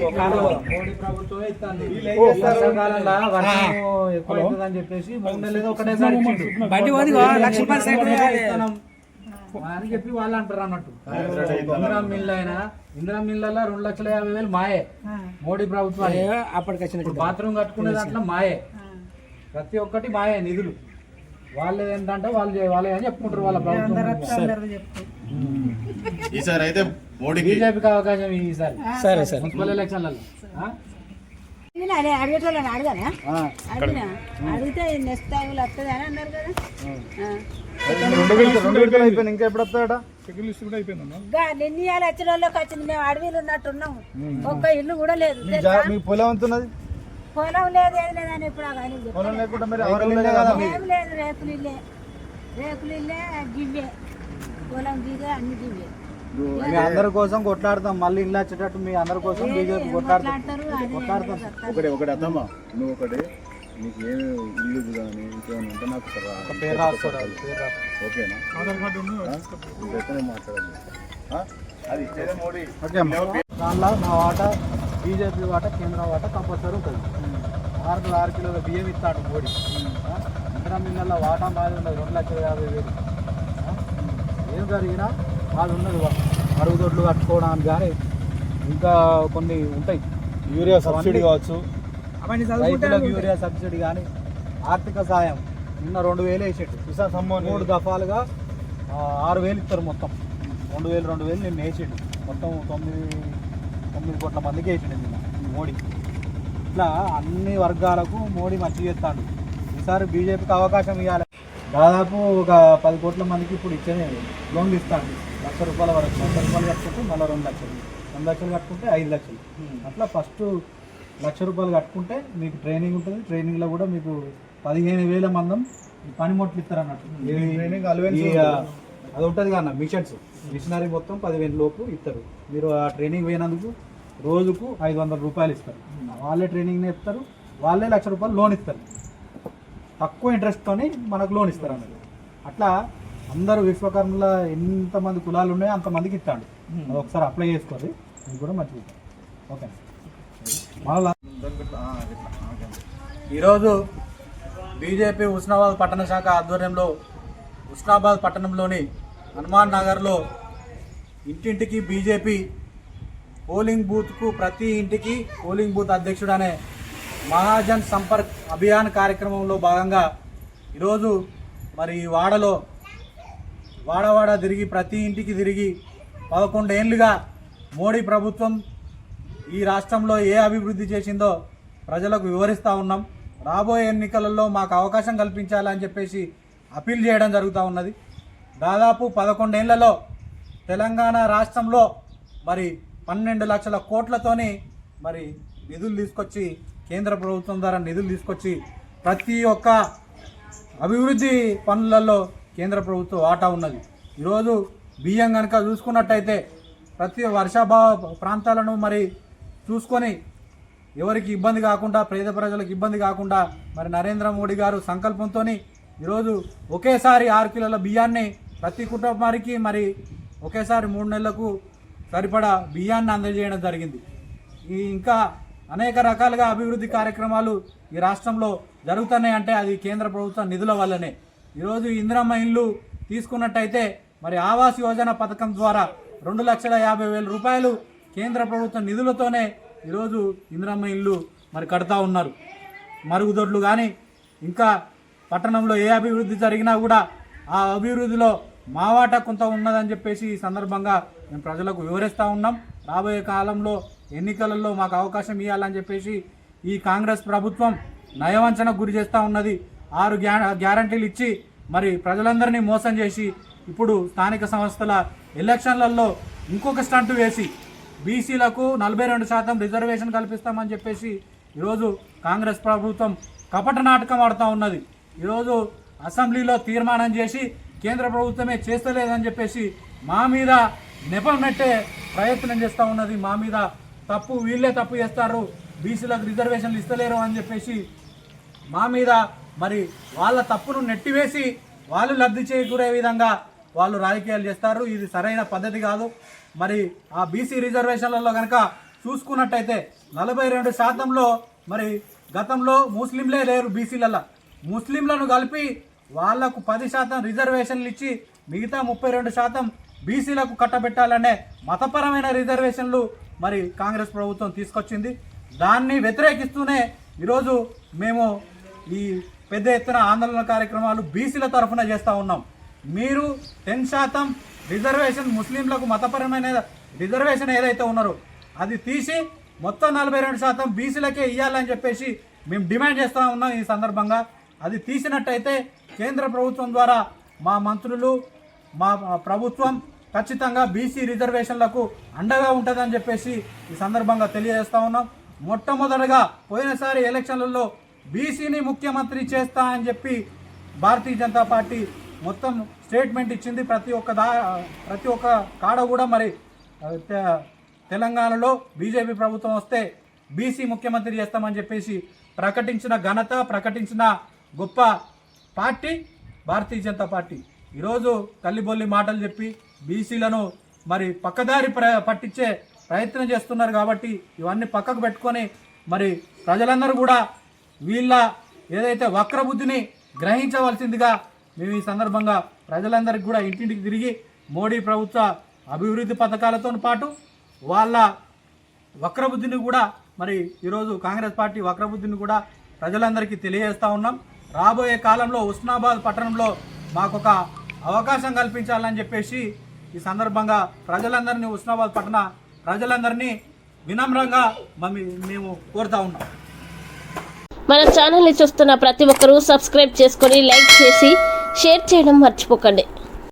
మోడీ ప్రభుత్వమే ఇస్తుంది. వర్షాకాలంలో వర్షం ఎక్కువ అవుతుందని చెప్పేసి మూడు నెలలు ఇస్తున్నాం. అని చెప్పి వాళ్ళు అంటారు అన్నట్టు. ఇందిరా మిల్ అయినా ఇందిరా మిల్లలో రెండు లక్షల యాభై వేలు మాయే. మోడీ ప్రభుత్వాన్ని అప్పటికి బాత్రూమ్ కట్టుకునే దాంట్లో మాయే. ప్రతి ఒక్కటి మాయే నిధులు. వాళ్ళు ఏంటంటే వాళ్ళు వాళ్ళే అని చెప్పుకుంటారు వాళ్ళ ప్రభుత్వం. ఈసారి అయితే మోడీకి. బీజేపీకి అవకాశం ఈసారి సరే. సరే మున్సిపల్ ఎలక్షన్లలో. అదే అడిగేటోళ్ళని అడిగితే నెక్స్ట్ టైంలో వస్తుంది అని అన్నారు కదా. ఇంకా ఎప్పుడు నిన్న ఇవాళ వచ్చిన వాళ్ళకి వచ్చింది. మేము అడవిలు ఉన్నట్టున్నాం. ఒక్క ఇల్లు కూడా లేదు మీ జా- మీ పొలం ఎంత ఉన్నది పొలం లేదు ఏది లేదని ఇప్పుడు. పొలం లేకుండా రేకులు ఇల్లే. రేకులు ఇల్లే గివ్వే పొలం గివే అన్ని గివ్వే మీ అందరి కోసం కొట్లాడతాం మళ్ళీ ఇల్లు వచ్చేటట్టు మీ అందరి కోసం బీజేపీ కొట్లాడతాం. కొట్లాడతాం. ఒకటి ఒకటి అర్థమ్మా నువ్వు ఒకటి నీకు ఏమి ఇల్లు కానీ ఇంకేమైనా ఉంటే నాకు. పేరు ఓకేనా? ఆ? అది ఇచ్చేదే మోడీ. ఓకే అమ్మా. దానిలో మా వాటా బీజేపీ వాటా కేంద్రం వాటా కంపల్సరీ ఉంటుంది. ఆరు ఆరు కిలోల బియ్యం ఇస్తాడు మోడీ? ఇందిరా మిల్లల్లో వాటా మాది ఉన్నది రెండు లక్షల యాభై వేలు? ఏం జరిగినా మాది ఉన్నది మరుగుదొడ్లు కట్టుకోవడానికి కానీ ఇంకా కొన్ని ఉంటాయి. యూరియా సబ్సిడీ కావచ్చు. రైతులకు యూరియా సబ్సిడీ కానీ ఆర్థిక సాయం. నిన్న రెండు వేలు వేసేట్టు కిసాన్ సమ్మాన్ మూడు దఫాలుగా ఆరు వేలు ఇస్తారు మొత్తం. రెండు వేలు రెండు వేలు నిన్న వేసిండు. మొత్తం తొమ్మిది తొమ్మిది కోట్ల మందికి వేసిండు నిన్న మోడీ. ఇట్లా అన్ని వర్గాలకు మోడీ మంచి చేస్తాడు. ఈసారి బీజేపీకి అవకాశం ఇవ్వాలి దాదాపు ఒక పది కోట్ల మందికి ఇప్పుడు ఇచ్చే లోన్లు ఇస్తాడు లక్ష రూపాయల వరకు లక్ష రూపాయలు కట్టుకుంటే మళ్ళీ రెండు లక్షలు రెండు లక్షలు కట్టుకుంటే ఐదు లక్షలు. అట్లా ఫస్ట్ లక్ష రూపాయలు కట్టుకుంటే మీకు ట్రైనింగ్ ఉంటుంది. ట్రైనింగ్లో కూడా మీకు పదిహేను వేల మందం పనిముట్లు ఇస్తారు అన్నట్టు. ఆ, అది ఉంటుంది కదా మిషన్స్. మిషనరీ మొత్తం పదివేల లోపు ఇస్తారు. మీరు ఆ ట్రైనింగ్ పోయినందుకు రోజుకు ఐదు వందల రూపాయలు ఇస్తారు. వాళ్ళే ట్రైనింగ్ నేర్పుతారు వాళ్ళే లక్ష రూపాయలు లోన్ ఇస్తారు. తక్కువ ఇంట్రెస్ట్తోని మనకు లోన్ ఇస్తారు అన్నట్టు. అట్లా అందరూ విశ్వకర్మల ఎంతమంది కులాలు ఉన్నాయో అంతమందికి ఇస్తాడు. అది ఒకసారి అప్లై చేసుకోండి ఇది కూడా మంచిది. ఓకే మళ్ళా ఈరోజు బీజేపీ ఉస్నాబాద్ పట్టణ శాఖ ఆధ్వర్యంలో ఉస్నాబాద్ పట్టణంలోని హనుమాన్ నగర్లో ఇంటింటికి బీజేపీ పోలింగ్ బూత్కు ప్రతి ఇంటికి పోలింగ్ బూత్ అధ్యక్షుడు అనే మహాజన్ సంపర్క్ అభియాన్ కార్యక్రమంలో భాగంగా ఈరోజు మరి ఈ వాడలో వాడవాడ తిరిగి ప్రతి ఇంటికి తిరిగి పదకొండేండ్లుగా మోడీ ప్రభుత్వం ఈ రాష్ట్రంలో ఏ అభివృద్ధి చేసిందో ప్రజలకు వివరిస్తూ ఉన్నాం. రాబోయే ఎన్నికలలో మాకు అవకాశం కల్పించాలని చెప్పేసి అప్పీల్ చేయడం జరుగుతూ ఉన్నది. దాదాపు పదకొండేళ్ళలో తెలంగాణ రాష్ట్రంలో మరి పన్నెండు లక్షల కోట్లతోని మరి నిధులు తీసుకొచ్చి కేంద్ర ప్రభుత్వం ద్వారా నిధులు తీసుకొచ్చి ప్రతి ఒక్క అభివృద్ధి పనులలో కేంద్ర ప్రభుత్వ వాటా ఉన్నది. ఈరోజు బియ్యం కనుక చూసుకున్నట్టయితే ప్రతి వర్షాభావ ప్రాంతాలను మరి చూసుకొని ఎవరికి ఇబ్బంది కాకుండా పేద ప్రజలకు ఇబ్బంది కాకుండా మరి నరేంద్ర మోడీ గారు సంకల్పంతో ఈరోజు ఒకేసారి ఆరు కిలోల బియ్యాన్ని ప్రతి కుటుంబానికి మరి ఒకేసారి మూడు నెలలకు సరిపడా బియ్యాన్ని అందజేయడం జరిగింది. ఈ ఇంకా అనేక రకాలుగా అభివృద్ధి కార్యక్రమాలు ఈ రాష్ట్రంలో జరుగుతున్నాయి అంటే అది కేంద్ర ప్రభుత్వ నిధుల వల్లనే. ఈరోజు ఇందిరమ్మ ఇల్లు తీసుకున్నట్టయితే మరి ఆవాస్ యోజన పథకం ద్వారా రెండు లక్షల యాభై వేల రూపాయలు కేంద్ర ప్రభుత్వ నిధులతోనే ఈరోజు ఇందిరమ్మ ఇల్లు మరి కడతా ఉన్నారు. మరుగుదొడ్లు కానీ ఇంకా పట్టణంలో ఏ అభివృద్ధి జరిగినా కూడా ఆ అభివృద్ధిలో మావాట కొంత ఉన్నదని చెప్పేసి ఈ సందర్భంగా మేము ప్రజలకు వివరిస్తూ ఉన్నాం. రాబోయే కాలంలో ఎన్నికలలో మాకు అవకాశం ఇవ్వాలని చెప్పేసి ఈ కాంగ్రెస్ ప్రభుత్వం నయవంచనకు గురి చేస్తూ ఉన్నది. ఆరు గ్యా గ్యారంటీలు ఇచ్చి మరి ప్రజలందరినీ మోసం చేసి ఇప్పుడు స్థానిక సంస్థల ఎలక్షన్లలో ఇంకొక స్టంట్ వేసి బీసీలకు నలభై రెండు శాతం రిజర్వేషన్ కల్పిస్తామని చెప్పేసి ఈరోజు కాంగ్రెస్ ప్రభుత్వం కపట నాటకం ఆడుతూ ఉన్నది. ఈరోజు అసెంబ్లీలో తీర్మానం చేసి కేంద్ర ప్రభుత్వమే చేస్తలేదని చెప్పేసి మా మీద నెపం నెట్టే ప్రయత్నం చేస్తూ ఉన్నది. మా మీద తప్పు వీళ్ళే తప్పు చేస్తారు. బీసీలకు రిజర్వేషన్లు ఇస్తలేరు అని చెప్పేసి మా మీద మరి వాళ్ళ తప్పును నెట్టివేసి వాళ్ళు లబ్ధి చేకూరే విధంగా వాళ్ళు రాజకీయాలు చేస్తారు. ఇది సరైన పద్ధతి కాదు. మరి ఆ బీసీ రిజర్వేషన్లలో కనుక చూసుకున్నట్టయితే నలభై రెండు శాతంలో మరి గతంలో ముస్లింలే లేరు బీసీలలో ముస్లింలను కలిపి వాళ్ళకు పది శాతం రిజర్వేషన్లు ఇచ్చి మిగతా ముప్పై రెండు శాతం బీసీలకు కట్టబెట్టాలనే మతపరమైన రిజర్వేషన్లు మరి కాంగ్రెస్ ప్రభుత్వం తీసుకొచ్చింది. దాన్ని వ్యతిరేకిస్తూనే ఈరోజు మేము ఈ పెద్ద ఎత్తున ఆందోళన కార్యక్రమాలు బీసీల తరఫున చేస్తూ ఉన్నాం. మీరు టెన్ శాతం రిజర్వేషన్ ముస్లింలకు మతపరమైన రిజర్వేషన్ ఏదైతే ఉన్నారో అది తీసి మొత్తం నలభై రెండు శాతం బీసీలకే ఇవ్వాలని చెప్పేసి మేము డిమాండ్ చేస్తూ ఉన్నాం ఈ సందర్భంగా. అది తీసినట్టయితే కేంద్ర ప్రభుత్వం ద్వారా మా మంత్రులు మా ప్రభుత్వం ఖచ్చితంగా బీసీ రిజర్వేషన్లకు అండగా ఉంటుందని చెప్పేసి ఈ సందర్భంగా తెలియజేస్తా ఉన్నాం. మొట్టమొదటగా పోయినసారి ఎలక్షన్లలో బీసీని ముఖ్యమంత్రి చేస్తా అని చెప్పి భారతీయ జనతా పార్టీ మొత్తం స్టేట్మెంట్ ఇచ్చింది. ప్రతి ఒక్క దా ప్రతి ఒక్క కాడ కూడా మరి తె- తెలంగాణలో బీజేపీ ప్రభుత్వం వస్తే బీసీ ముఖ్యమంత్రి చేస్తామని చెప్పేసి ప్రకటించిన ఘనత ప్రకటించిన గొప్ప పార్టీ భారతీయ జనతా పార్టీ. ఈరోజు తల్లిబొల్లి మాటలు చెప్పి బీసీలను మరి పక్కదారి ప్ర పట్టించే ప్రయత్నం చేస్తున్నారు కాబట్టి ఇవన్నీ పక్కకు పెట్టుకొని మరి ప్రజలందరూ కూడా వీళ్ళ ఏదైతే వక్రబుద్ధిని గ్రహించవలసిందిగా మేము ఈ సందర్భంగా ప్రజలందరికీ కూడా ఇంటింటికి తిరిగి మోడీ ప్రభుత్వ అభివృద్ధి పథకాలతో పాటు వాళ్ళ వక్రబుద్ధిని కూడా మరి ఈరోజు కాంగ్రెస్ పార్టీ వక్రబుద్ధిని కూడా ప్రజలందరికీ తెలియజేస్తూ ఉన్నాం. రాబోయే కాలంలో ఉస్నాబాద్ పట్టణంలో మాకొక అవకాశం కల్పించాలని చెప్పేసి ఈ సందర్భంగా ప్రజలందరినీ ఉస్నాబాద్ పట్టణ ప్రజలందరినీ వినమ్రంగా మేము కోరుతా ఉన్నాం. మన ఛానల్ని చూస్తున్న ప్రతి ఒక్కరూ సబ్స్క్రైబ్ చేసుకొని లైక్ చేసి షేర్ చేయడం మర్చిపోకండి.